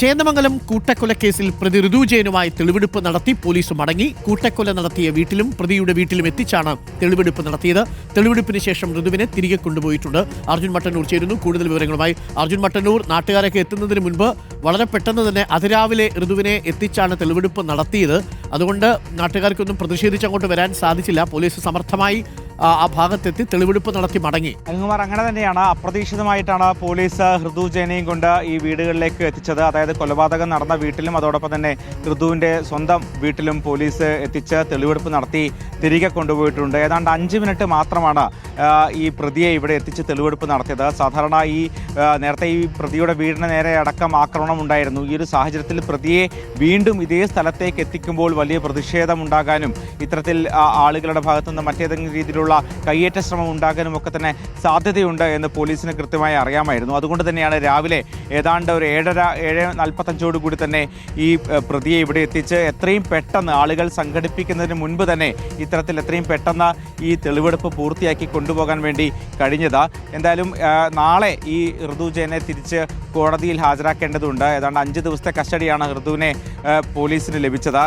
ചേന്ദമംഗലം കൂട്ടക്കൊലക്കേസിൽ പ്രതി ഋതു ജയനുമായി തെളിവെടുപ്പ് നടത്തി പോലീസ് മടങ്ങി. കൂട്ടക്കൊല നടത്തിയ വീട്ടിലും പ്രതിയുടെ വീട്ടിലും എത്തിച്ചാണ് തെളിവെടുപ്പ് നടത്തിയത്. തെളിവെടുപ്പിന് ശേഷം ഋതുവിനെ തിരികെ കൊണ്ടുപോയിട്ടുണ്ട്. അർജുൻ മട്ടന്നൂർ ചേരുന്നു. കൂടുതൽ വിവരങ്ങളുമായി അർജുൻ മട്ടന്നൂർ നാട്ടുകാരൊക്കെ എത്തുന്നതിന് മുൻപ് വളരെ പെട്ടെന്ന് തന്നെ അതിരാവിലെ ഋതുവിനെ എത്തിച്ചാണ് തെളിവെടുപ്പ് നടത്തിയത്. അതുകൊണ്ട് നാട്ടുകാർക്കൊന്നും പ്രതിഷേധിച്ച് അങ്ങോട്ട് വരാൻ സാധിച്ചില്ല. പോലീസ് സമർത്ഥമായി ആ, ഭാഗത്തെത്തി തെളിവെടുപ്പ് നടത്തി മടങ്ങി. അനിൽകുമാർ അങ്ങനെ തന്നെയാണ്. അപ്രതീക്ഷിതമായിട്ടാണ് പോലീസ് ഹൃദു ജയനെയും കൊണ്ട് ഈ വീടുകളിലേക്ക് എത്തിച്ചത്. അതായത് കൊലപാതകം നടന്ന വീട്ടിലും അതോടൊപ്പം തന്നെ ഹൃദുവിന്റെ സ്വന്തം വീട്ടിലും പോലീസ് എത്തിച്ച് തെളിവെടുപ്പ് നടത്തി തിരികെ കൊണ്ടുപോയിട്ടുണ്ട്. ഏതാണ്ട് അഞ്ച് മിനിറ്റ് മാത്രമാണ് ഈ പ്രതിയെ ഇവിടെ എത്തിച്ച് തെളിവെടുപ്പ് നടത്തിയത്. സാധാരണ ഈ നേരത്തെ ഈ പ്രതിയുടെ വീടിന് നേരെ അടക്കം ആക്രമണം ഉണ്ടായിരുന്നു. ഈ ഒരു സാഹചര്യത്തിൽ പ്രതിയെ വീണ്ടും ഇതേ സ്ഥലത്തേക്ക് എത്തിക്കുമ്പോൾ വലിയ പ്രതിഷേധമുണ്ടാകാനും ഇത്തരത്തിൽ ആളുകളുടെ ഭാഗത്തുനിന്ന് മറ്റേതെങ്കിലും രീതിയിലുള്ള കയ്യേറ്റ ശ്രമം ഉണ്ടാകാനും ഒക്കെ തന്നെ സാധ്യതയുണ്ട് എന്ന് പോലീസിന് കൃത്യമായി അറിയാമായിരുന്നു. അതുകൊണ്ട് തന്നെയാണ് രാവിലെ ഏതാണ്ട് ഒരു ഏഴര ഏഴ് നാൽപ്പത്തഞ്ചോട് കൂടി തന്നെ ഈ പ്രതിയെ ഇവിടെ എത്തിച്ച് എത്രയും പെട്ടെന്ന് ആളുകൾ സംഘടിപ്പിക്കുന്നതിന് മുൻപ് തന്നെ ഇത്തരത്തിൽ എത്രയും പെട്ടെന്ന് ഈ തെളിവെടുപ്പ് പൂർത്തിയാക്കി കൊണ്ടുപോകാൻ വേണ്ടി കഴിഞ്ഞത്. എന്തായാലും നാളെ ഈ ഋതുജയനെ തിരിച്ച് കോടതിയിൽ ഹാജരാക്കേണ്ടതുണ്ട്. ഏതാണ്ട് അഞ്ച് ദിവസത്തെ കസ്റ്റഡിയാണ് ഋതുവിനെ പോലീസിന് ലഭിച്ചത്.